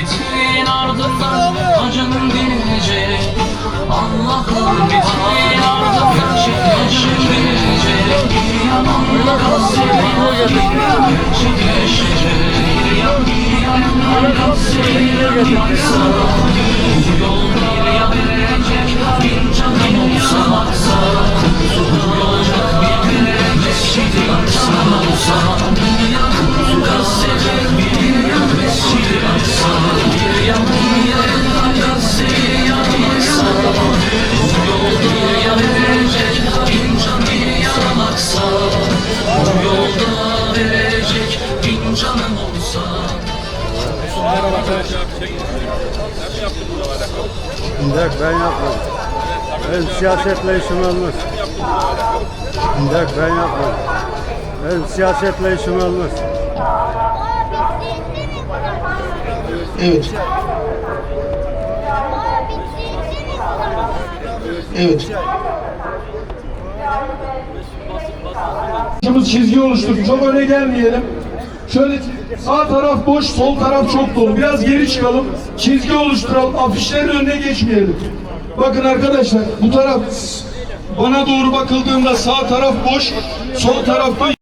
bittiğin ardından acının dinecek Allah'ım bittiğin ardından acının Bir yalan kalsın gerçekleşecek Bir yan bir yalan kalsın varsa Bu yol bir ya Yolda verecek bin canım olsa Yok ben yapmadım. Ben siyasetle işim olmaz. Yok ben yapmadım. Ben siyasetle işim olmaz. Evet. Evet. Çizgi oluştur. Çok öne gelmeyelim. Şöyle sağ taraf boş, sol taraf çok dolu. Biraz geri çıkalım. Çizgi oluşturalım. Afişlerin önüne geçmeyelim. Bakın arkadaşlar bu taraf bana doğru bakıldığında sağ taraf boş, sol tarafta